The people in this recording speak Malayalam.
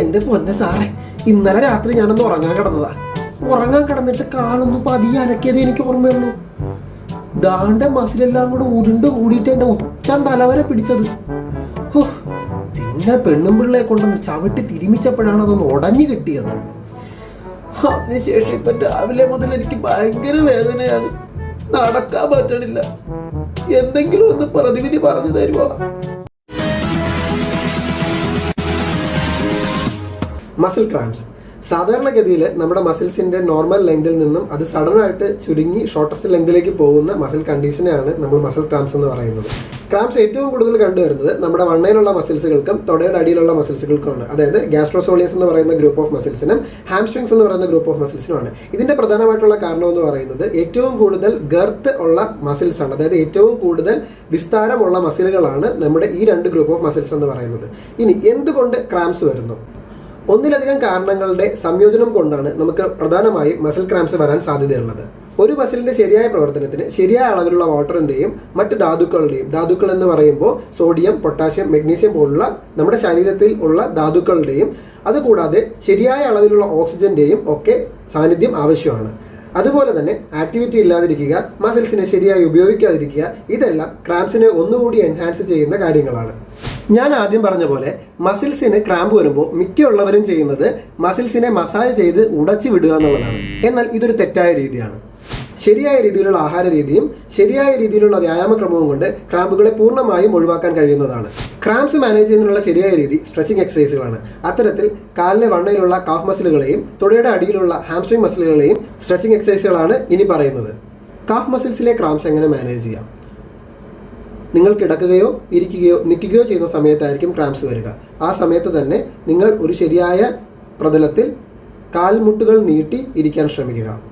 എന്റെ പൊന്നെ സാറേ ഇന്നലെ രാത്രി ഞാനൊന്ന് ഉറങ്ങാൻ കിടന്നതാ. ഉറങ്ങാൻ കിടന്നിട്ട് കാലൊന്ന് പതിയെ അനക്കിയത് എനിക്ക് ഓർമ്മയുള്ളൂ. ദാണ്ട മസിലെല്ലാം കൂടെ ഉരുണ്ട് കൂടിയിട്ട് എന്റെ ഉച്ച തലവരെ പിടിച്ചത്. പിന്നെ പെണ്ണും പിള്ളയെ കൊണ്ടൊന്ന് ചവിട്ടി തിരുമിച്ചപ്പോഴാണ് അതൊന്ന് ഉടഞ്ഞു കിട്ടിയത്. അതിനുശേഷം ഇപ്പൊ രാവിലെ മുതൽ എനിക്ക് ഭയങ്കര വേദനയാണ്. നടക്കാൻ പറ്റണില്ല. എന്തെങ്കിലും ഒന്ന് പ്രതിവിധി പറഞ്ഞു തരുമോ മസിൽ ക്രാംസ് സാധാരണഗതിയിൽ നമ്മുടെ മസിൽസിന്റെ നോർമൽ ലെങ്തിൽ നിന്നും അത് സഡനായിട്ട് ചുരുങ്ങി ഷോർട്ടസ്റ്റ് ലെങ്തിലേക്ക് പോകുന്ന മസിൽ കണ്ടീഷനെയാണ് നമ്മൾ മസിൽ ക്രാംസ് എന്ന് പറയുന്നത്. ക്രാംസ് ഏറ്റവും കൂടുതൽ കണ്ടുവരുന്നത് നമ്മുടെ വണ്ണയിലുള്ള മസിൽസുകൾക്കും തൊടയുടെ അടിയിലുള്ള മസിൽസുകൾക്കുമാണ് അതായത് ഗ്യാസ്ട്രോസോളിയസ് എന്ന് പറയുന്ന ഗ്രൂപ്പ് ഓഫ് മസിൽസിനും ഹാംസ്ട്രിങ്സ് എന്ന് പറയുന്ന ഗ്രൂപ്പ് ഓഫ് മസിൽസിനുമാണ് ഇതിന്റെ പ്രധാനമായിട്ടുള്ള കാരണം എന്ന് പറയുന്നത് ഏറ്റവും കൂടുതൽ ഗർത്ത് ഉള്ള മസിൽസാണ് അതായത് ഏറ്റവും കൂടുതൽ വിസ്താരമുള്ള മസിലുകളാണ് നമ്മുടെ ഈ രണ്ട് ഗ്രൂപ്പ് ഓഫ് മസിൽസ് എന്ന് പറയുന്നത്. ഇനി എന്തുകൊണ്ട് ക്രാംസ് വരുന്നു? ഒന്നിലധികം കാരണങ്ങളുടെ സംയോജനം കൊണ്ടാണ് നമുക്ക് പ്രധാനമായും മസിൽ ക്രാംസ് വരാൻ സാധ്യതയുള്ളത്. ഒരു മസിലിന്റെ ശരിയായ പ്രവർത്തനത്തിന് ശരിയായ അളവിലുള്ള വാട്ടറിന്റെയും മറ്റ് ധാതുക്കളുടെയും ധാതുക്കൾ എന്ന് പറയുമ്പോൾ സോഡിയം പൊട്ടാസ്യം മെഗ്നീഷ്യം പോലുള്ള നമ്മുടെ ശരീരത്തിൽ ഉള്ള ധാതുക്കളുടെയും അതുകൂടാതെ ശരിയായ അളവിലുള്ള ഓക്സിജന്റെയും ഒക്കെ സാന്നിധ്യം ആവശ്യമാണ്. അതുപോലെ തന്നെ ആക്ടിവിറ്റി ഇല്ലാതിരിക്കുക മസിൽസിനെ ശരിയായി ഉപയോഗിക്കാതിരിക്കുക ഇതെല്ലാം ക്രാംസിനെ ഒന്നുകൂടി എൻഹാൻസ് ചെയ്യുന്ന കാര്യങ്ങളാണ്. ഞാൻ ആദ്യം പറഞ്ഞ പോലെ മസിൽസിന് ക്രാമ്പ് വരുമ്പോൾ മിക്കുള്ളവരും ചെയ്യുന്നത് മസിൽസിനെ മസാജ് ചെയ്ത് ഉടച്ചു വിടുക എന്നുള്ളതാണ്. എന്നാൽ ഇതൊരു തെറ്റായ രീതിയാണ്. ശരിയായ രീതിയിലുള്ള ആഹാര രീതിയും ശരിയായ രീതിയിലുള്ള വ്യായാമക്രമവും കൊണ്ട് ക്രാമ്പുകളെ പൂർണമായും ഒഴിവാക്കാൻ കഴിയുന്നതാണ്. ക്രാംസ് മാനേജ് ചെയ്യുന്നതിനുള്ള ശരിയായ രീതി സ്ട്രെച്ചിങ് എക്സസൈസുകളാണ്. അത്തരത്തിൽ കാലിലെ വണ്ണയിലുള്ള കാഫ് മസിലുകളെയും തുടയുടെ അടിയിലുള്ള ഹാംസ്ട്രിങ് മസിലുകളെയും സ്ട്രെച്ചിങ് എക്സസൈസുകളാണ് ഇനി പറയുന്നത്. കാഫ് മസിൽസിലെ ക്രാംസ് എങ്ങനെ മാനേജ് ചെയ്യാം? നിങ്ങൾ കിടക്കുകയോ ഇരിക്കുകയോ നിൽക്കുകയോ ചെയ്യുന്ന സമയത്തായിരിക്കും ക്രാംസ് വരിക. ആ സമയത്ത് തന്നെ നിങ്ങൾ ഒരു ശരിയായ പ്രതലത്തിൽ കാൽമുട്ടുകൾ നീട്ടി ഇരിക്കാൻ ശ്രമിക്കുക.